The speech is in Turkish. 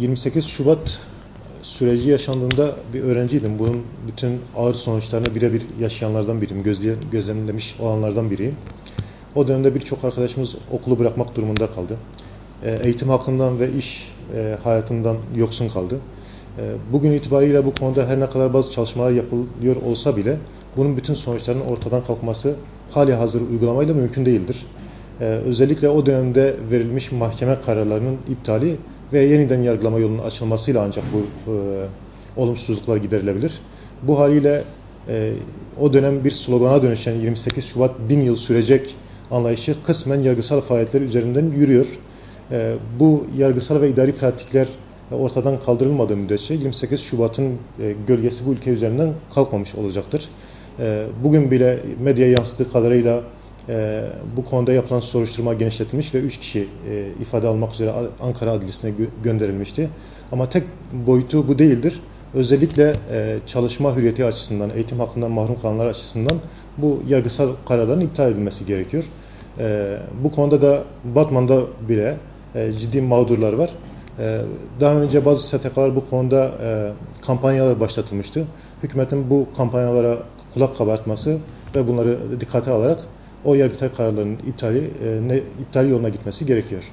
28 Şubat süreci yaşandığında bir öğrenciydim. Bunun bütün ağır sonuçlarını birebir yaşayanlardan biriyim. Gözle, gözlemlemiş olanlardan biriyim. O dönemde birçok arkadaşımız okulu bırakmak durumunda kaldı. E, Eğitim hakkından ve iş e, hayatından yoksun kaldı. E, Bugün itibariyle bu konuda her ne kadar bazı çalışmalar yapılıyor olsa bile bunun bütün sonuçlarının ortadan kalkması hali hazır uygulamayla mümkün değildir. Özellikle o dönemde verilmiş mahkeme kararlarının iptali ve yeniden yargılama yolunun açılmasıyla ancak bu e, olumsuzluklar giderilebilir. Bu haliyle e, o dönem bir slogana dönüşen 28 Şubat bin yıl sürecek anlayışı kısmen yargısal faaliyetler üzerinden yürüyor. E, bu yargısal ve idari pratikler ortadan kaldırılmadığı müddetçe 28 Şubat'ın e, gölgesi bu ülke üzerinden kalkmamış olacaktır. E, bugün bile medyaya yansıttığı kadarıyla e, bu konuda yapılan soruşturma genişletilmiş ve 3 kişi e, ifade almak üzere Ankara Adliyesi'ne gö- gönderilmişti. Ama tek boyutu bu değildir. Özellikle e, çalışma hürriyeti açısından, eğitim hakkından mahrum kalanlar açısından bu yargısal kararların iptal edilmesi gerekiyor. E, bu konuda da Batman'da bile e, ciddi mağdurlar var. E, daha önce bazı STK'lar bu konuda e, kampanyalar başlatılmıştı. Hükümetin bu kampanyalara kulak kabartması ve bunları dikkate alarak o yargıtay kararlarının iptali, e, ne, iptal yoluna gitmesi gerekiyor.